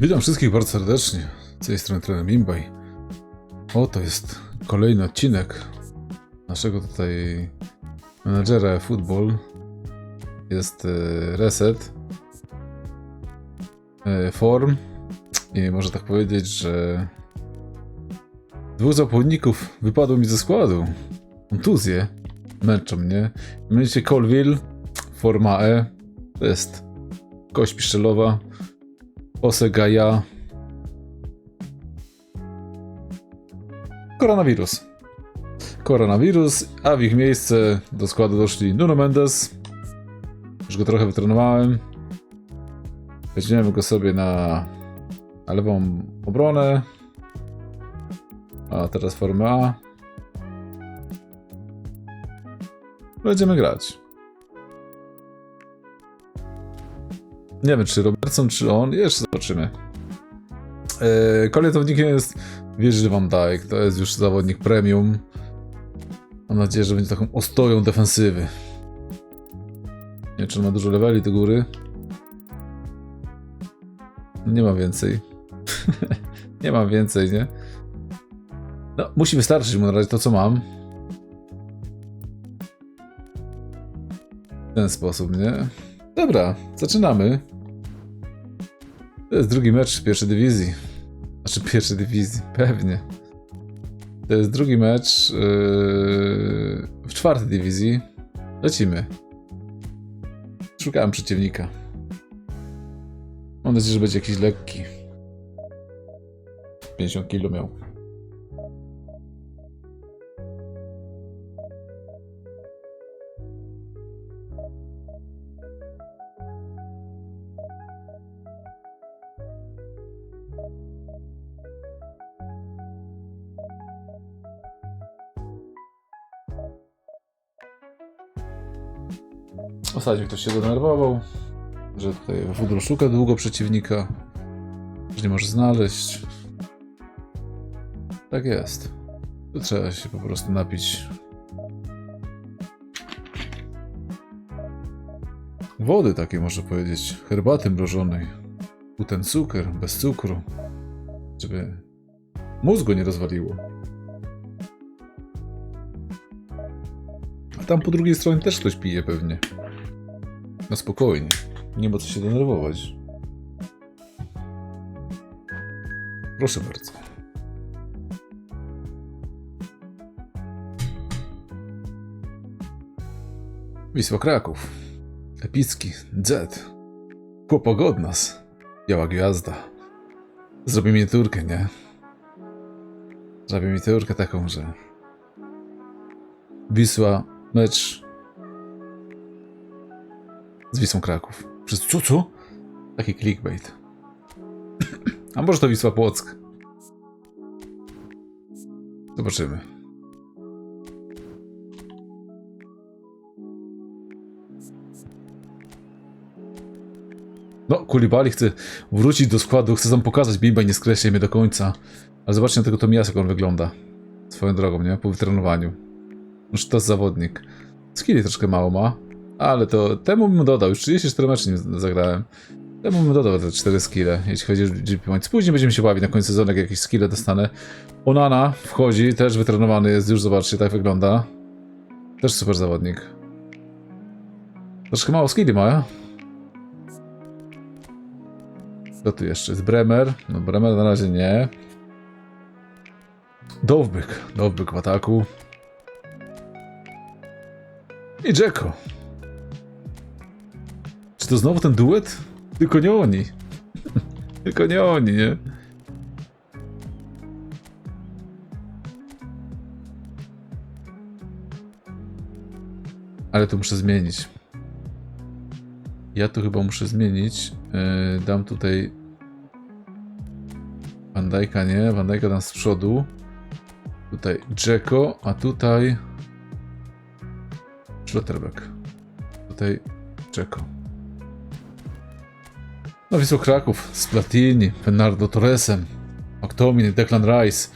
Witam wszystkich bardzo serdecznie. Z tej strony trener Mimbaj. Oto jest kolejny odcinek naszego tutaj menadżera football. Jest e, reset e, form i można tak powiedzieć, że dwóch zawodników wypadło mi ze składu. Kontuzje męczą mnie. Mianowicie Colville, forma E, to jest kość piszczelowa, Osegaja. Koronawirus. Koronawirus, a w ich miejsce do składu doszli Nuno Mendes. Już go trochę wytrenowałem. Weźmiemy go sobie na, lewą obronę. A teraz formę A. Będziemy grać. Nie wiem, czy Robertson, czy on. Jeszcze zobaczymy. Yy, kolejnym zawodnikiem jest Virgil van Dijk. To jest już zawodnik premium. Mam nadzieję, że będzie taką ostoją defensywy. Nie wiem, czy on ma dużo leveli do góry. Nie ma więcej. nie mam więcej, nie? No, musi wystarczyć mu na razie to, co mam. W ten sposób, nie? Dobra, zaczynamy. To jest drugi mecz pierwszej dywizji. Znaczy pierwszej dywizji, pewnie. To jest drugi mecz yy, w czwartej dywizji. Lecimy. Szukałem przeciwnika. Mam nadzieję, że będzie jakiś lekki. 50 kilo miał. Ostatnio ktoś się denerwował, że tutaj Wudro szuka długo przeciwnika, że nie może znaleźć. Tak jest. Tu trzeba się po prostu napić wody takiej, można powiedzieć, herbaty mrożonej. Tu ten cukier, bez cukru, żeby mózgu nie rozwaliło. A tam po drugiej stronie też ktoś pije pewnie. No spokojnie. Nie ma co się denerwować. Proszę bardzo. Wisła Kraków. Epicki. Z. Chłopak od nas. Biała gwiazda. Zrobi mi turkę, nie? Zrobi mi turkę taką, że... Wisła, mecz z Wisłą Kraków. Przez co, co? Taki clickbait. A może to Wisła Płock? Zobaczymy. No, Kulibali chce wrócić do składu, chce nam pokazać Bimba nie skreślaj mnie do końca. Ale zobaczcie na tego Tomiasa, jak on wygląda. Swoją drogą, nie? Po wytrenowaniu. Już to jest zawodnik. Skilli troszkę mało ma, ale to temu bym dodał, już 34 mecze nim zagrałem. Temu bym dodał te 4 skille, jeśli chodzi o GP Points. Później będziemy się bawić na końcu sezonu, jak jakieś skille dostanę. Onana wchodzi, też wytrenowany jest, już zobaczcie, tak wygląda. Też super zawodnik. Troszkę mało skilli ma, ja? Kto tu jeszcze jest? Bremer. No Bremer na razie nie. Dowbyk. Dowbyk w ataku. I Jacko. To znowu ten duet? Tylko nie oni. Tylko nie oni, nie? Ale to muszę zmienić. Ja tu chyba muszę zmienić. Yy, dam tutaj Van Dijk'a nie, Van Dijk'a dam z przodu. Tutaj Jacko, a tutaj Schlotterbeck. Tutaj Jacko. No Wisło Kraków z Platini, Bernardo Torresem, McTominay, Declan Rice.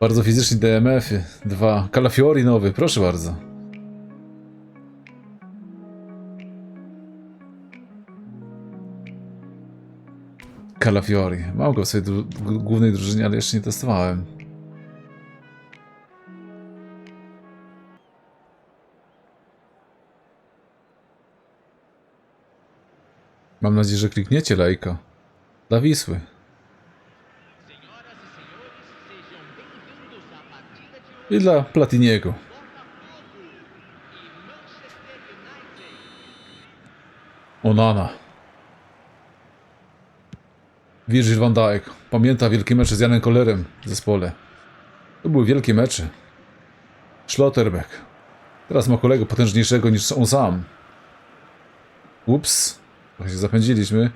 Bardzo fizyczni DMF-y. Dwa. Calafiori nowy, proszę bardzo. Calafiori. Mam go w swojej dru- głównej drużynie, ale jeszcze nie testowałem. Mam nadzieję, że klikniecie lajka. Dla Wisły. I dla Platiniego. Onana. Virgil van Dijk. Pamięta wielkie mecze z Janem Kollerem w zespole. To były wielkie mecze. Schlotterbeck. Teraz ma kolegę potężniejszego niż on sam. Ups. Trochę się zapędziliśmy.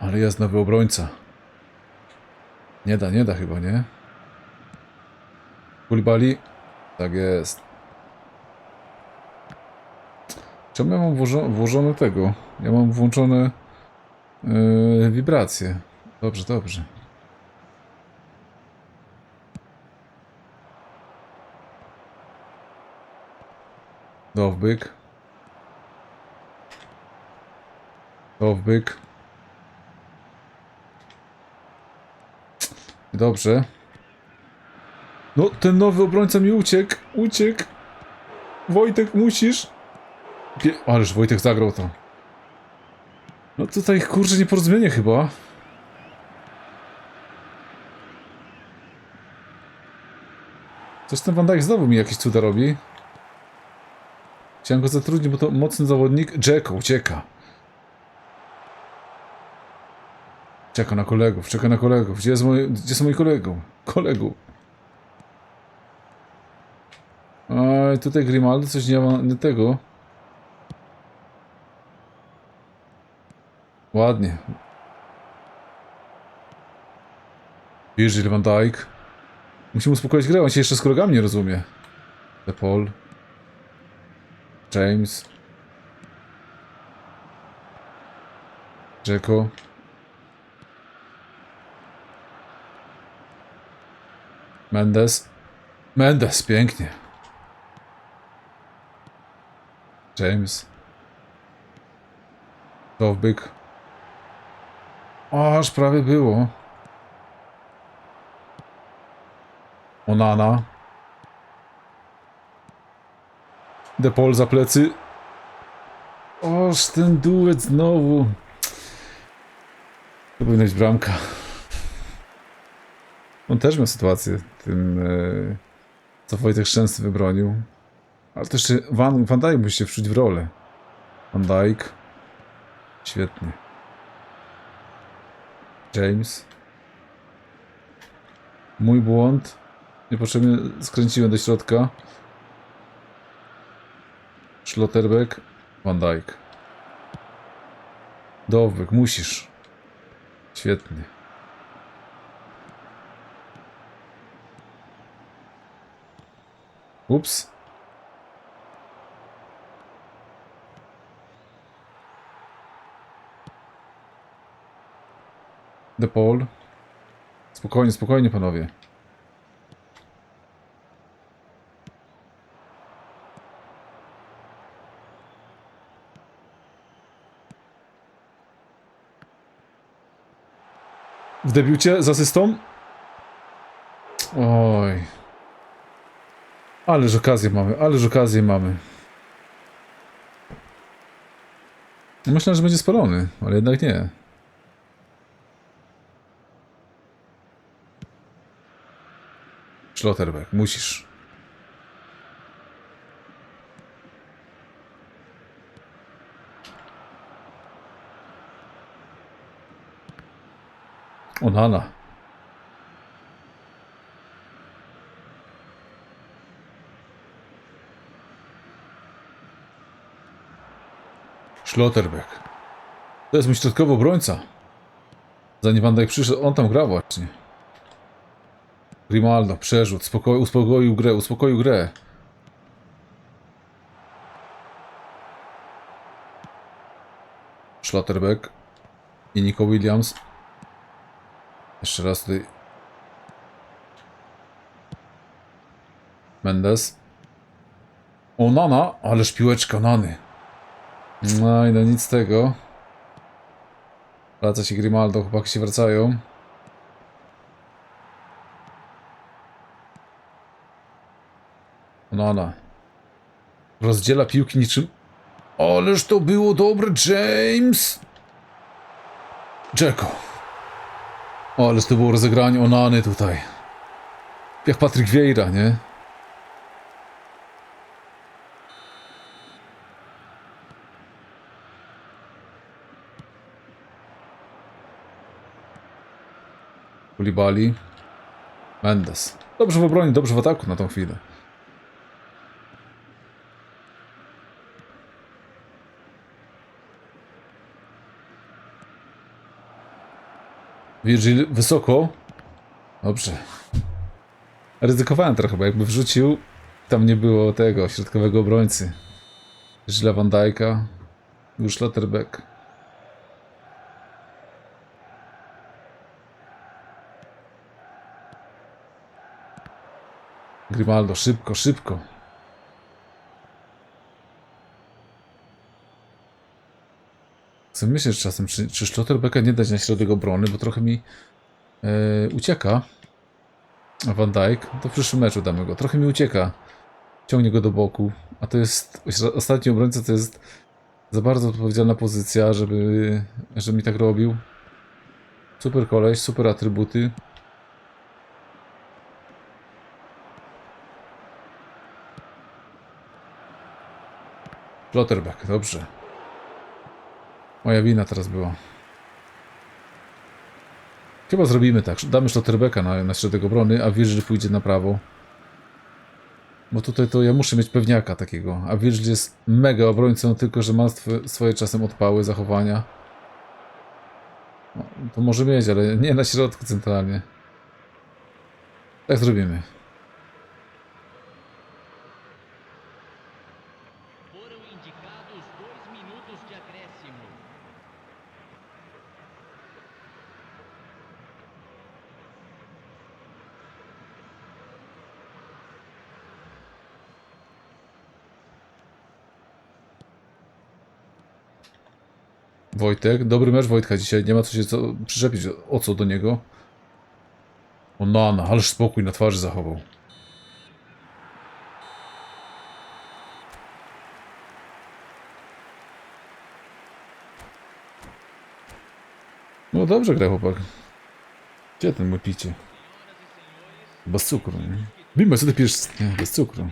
Ale jest nowy obrońca. Nie da, nie da chyba, nie? Kulibali? Tak jest. Czemu ja mam włożo włożone tego? Ja mam włączone yy, wibracje. Dobrze, dobrze. Dowbyk. Dowbyk. Dobrze. No, ten nowy obrońca mi uciekł. Uciekł. Wojtek, musisz. Pie Ależ Wojtek zagrał to. No tutaj kurczę nieporozumienie chyba. Coś ten Van Dijk znowu mi jakieś cuda robi. Chciałem go zatrudnić, bo to mocny zawodnik. Jacko ucieka. Czeka na kolegów, czeka na kolegów. Gdzie, jest moi, gdzie są moi kolegów? Kolegów. Oj, tutaj Grimaldo coś nie ma nie tego. Ładnie. Virgil van Dijk. Musimy uspokoić grę, on się jeszcze z kolegami nie rozumie. De Paul. James. Jacko. Mendes. Mendes, pięknie. James. Dowbyk. Aż prawie było. Onana. Depol za plecy. Oż ten duet znowu. To powinna być bramka. On też miał sytuację tym, e, co Wojtek Szczęsny wybronił. Ale jeszcze Van, Van Dijk musi się wczuć w rolę. Van Dijk. Świetnie. James. Mój błąd. Niepotrzebnie skręciłem do środka. Schlotterbeck. Van Dijk. Dowbyk, musisz. Świetnie. Ups. De Paul. Spokojnie, spokojnie panowie. W debiucie z asystą? Oj. Ależ okazję mamy, ależ okazję mamy. Myślę, że będzie spalony, ale jednak nie. Schlotterbeck, musisz. Onana. Schlotterbeck. To jest mój środkowy obrońca. Zanim Van Dijk przyszedł, on tam grał właśnie. Grimaldo, przerzut, spoko uspokoił grę, uspokoił grę. Schlotterbeck i Nico Williams. Jeszcze raz tutaj. Mendes. O, Nana, ależ piłeczka Nany. No i no nic z tego. Wraca się Grimaldo, chłopaki się wracają. Onana. Rozdziela piłki niczym... Ależ to było dobre, James! Jacko. O, ależ to było rozegranie Onany tutaj. Jak Patryk Vieira, nie? Kulibali. Mendes. Dobrze w obronie, dobrze w ataku na tą chwilę. Virgil wysoko. Dobrze. Ryzykowałem trochę, bo jakby wrzucił, tam nie było tego środkowego obrońcy. Źle Van Dijk'a. Już Schlotterbeck. Grimaldo, szybko, szybko. Chcę myśleć czasem, czy, czy Schlotterbecka nie dać na środek obrony, bo trochę mi e, ucieka. A Van Dijk, to w przyszłym meczu damy go. Trochę mi ucieka. Ciągnie go do boku. A to jest. Ostatni obrońca to jest za bardzo odpowiedzialna pozycja, żeby, żeby mi tak robił. Super koleś, super atrybuty. Schlotterbeck, dobrze. Moja wina teraz była. Chyba zrobimy tak. Damy Schlotterbecka na, na środek obrony, a Virgil pójdzie na prawo. Bo tutaj to ja muszę mieć pewniaka takiego. A Virgil jest mega obrońcą, tylko że ma sw swoje czasem odpały, zachowania. No, to może mieć, ale nie na środku centralnie. Tak zrobimy. Wojtek, dobry mecz Wojtka dzisiaj, nie ma co się co przyczepić, o co do niego. O nana, ależ spokój na twarzy zachował. No dobrze gra chłopak. Gdzie ten mój picie? Bez cukru, nie? Mimo, co ty pijesz? Nie, bez cukru.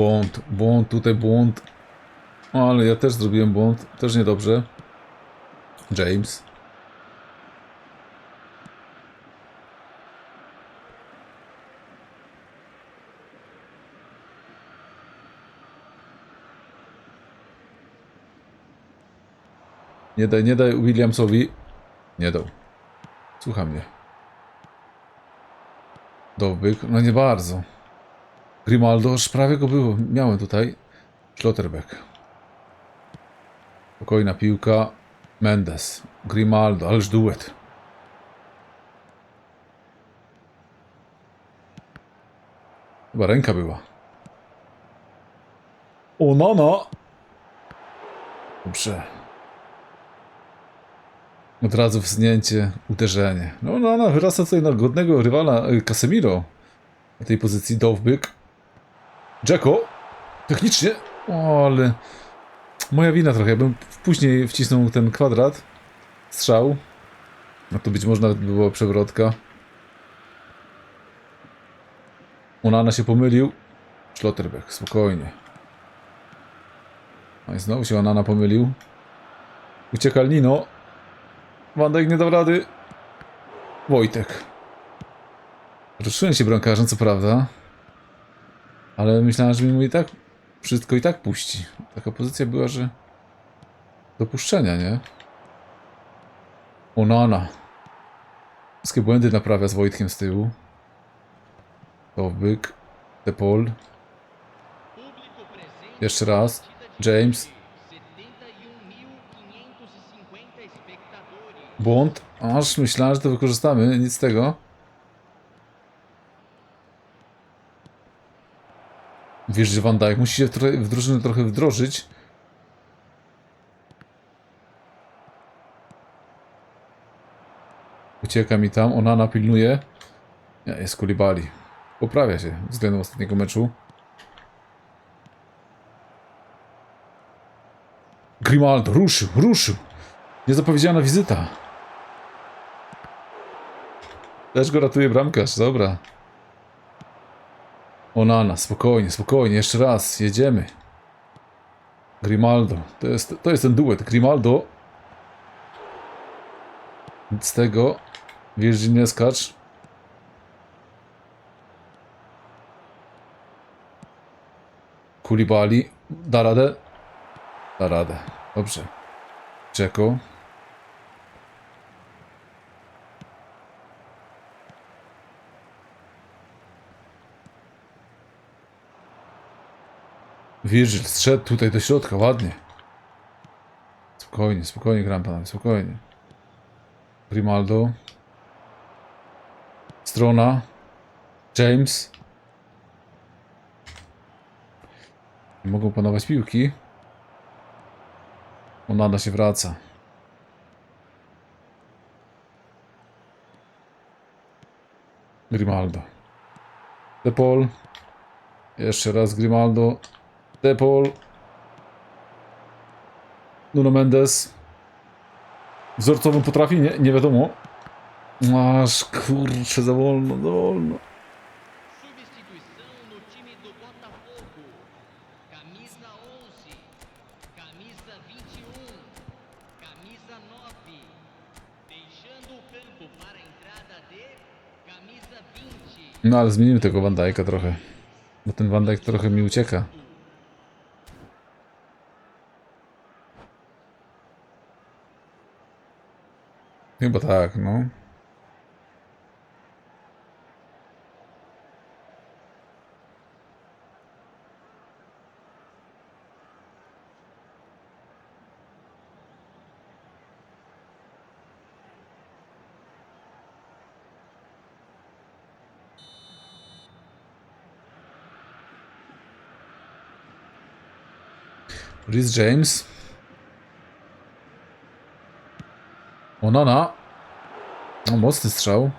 Błąd, błąd, tutaj błąd. O, ale ja też zrobiłem błąd. Też niedobrze. James. Nie daj, nie daj Williamsowi. Nie dał. Słucha mnie. Dobyk, no nie bardzo. Grimaldo, już prawie go było. Miałem tutaj. Schlotterbeck. Spokojna piłka. Mendes. Grimaldo, ależ duet. Chyba ręka była. O, no. Dobrze. Od razu wsunięcie, uderzenie. No, no, no, wyrasta tutaj na godnego rywala y, Casemiro. Na tej pozycji Dowbyk. Jacko! Technicznie. O, ale... Moja wina trochę. Bym później wcisnął ten kwadrat. Strzał. No to być może nawet by była przewrotka. Onana się pomylił. Schlotterbeck, spokojnie. No i znowu się Onana pomylił. Ucieka Nino. Van Dijk nie dał rady. Wojtek. Ruszyłem się bramkarzem, co prawda. Ale myślałem, że mi mu i tak wszystko i tak puści. Taka pozycja była, że do puszczenia, nie? Onana. Wszystkie błędy naprawia z Wojtkiem z tyłu. Dowbyk. Depol. Público presente Jeszcze raz. James. hoje, 71.550 espectadores. Błąd. Aż myślałem, że to wykorzystamy. Nic z tego. Wiesz, że Van Dijk musi się w, drużynę trochę wdrożyć. Ucieka mi tam, Onana pilnuje. Ja, jest Kulibali. Poprawia się względem ostatniego meczu. Grimaldo, ruszył, ruszył. Niezapowiedziana wizyta. Też go ratuje bramkarz, dobra. Onana, spokojnie, spokojnie, jeszcze raz, jedziemy. Grimaldo, to jest, to jest ten duet. Grimaldo. Z tego. Wjeździ nie skacz. Kulibali. Da radę? Da radę. Dobrze. Czeko. Virgil strzedł tutaj do środka, ładnie. Spokojnie, spokojnie gram panowie, spokojnie. Grimaldo. Strona. James. Nie mogą panować piłki. Onana się wraca. Grimaldo. Depol. Jeszcze raz Grimaldo. Depol. Nuno Mendes. Wzorcową potrafi? Nie, nie wiadomo. Aż kurczę, za wolno, za wolno. Substituição no time do Botafogo. Camisa 11, camisa 21, camisa 9. Deixando o campo para a entrada de camisa 20. No ale zmienimy tego Van Dijk'a trochę. Bo ten Van Dijk trochę mi ucieka. Chyba tak, no. Rhys James. Onana. No, mocny strzał.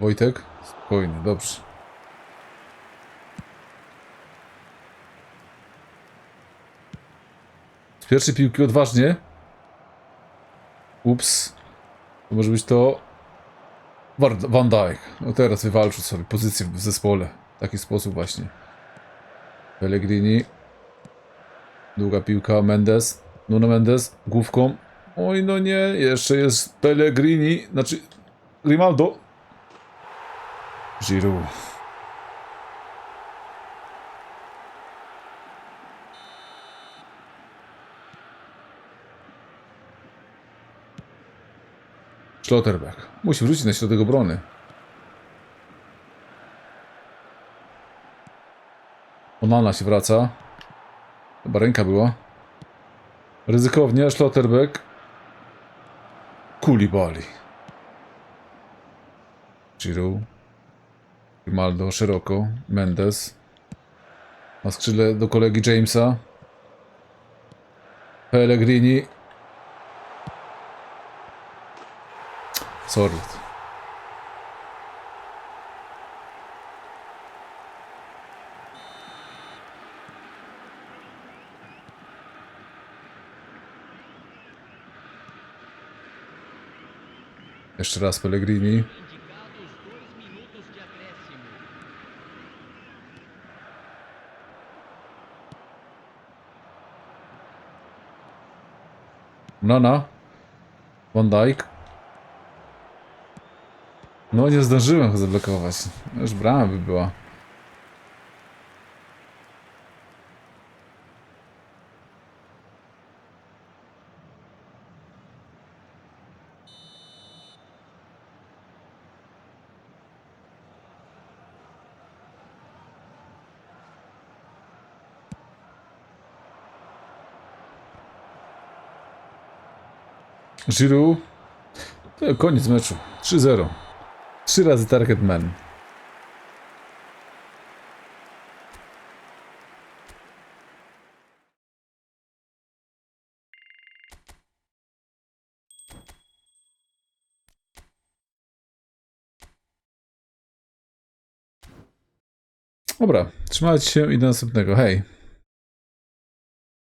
Wojtek? Spokojnie, dobrze. Z pierwszej piłki odważnie. Ups. To może być to Van Dijk. No teraz wywalczył sobie pozycję w zespole. Taki sposób właśnie. Pellegrini. Długa piłka. Mendes. Nuno Mendes. Główką. Oj, no nie. Jeszcze jest Pellegrini. Znaczy Grimaldo. Giroud. Schlotterbeck. Musi wrócić na środek obrony. Onana się wraca. Chyba ręka była. Ryzykownie, Schlotterbeck. Kulibali. Giroud. Grimaldo szeroko. Mendes. Na skrzydle do kolegi Jamesa. Pellegrini. Sorry. Jeszcze raz Pellegrini. Indicados dois minutos de acréscimo. Nana. Van Dijk. No nie zdążyłem go zablokować. Już brama by była. Giroud. To koniec meczu. 3-0. Trzy razy target man. Dobra, trzymajcie się i do następnego. Hej.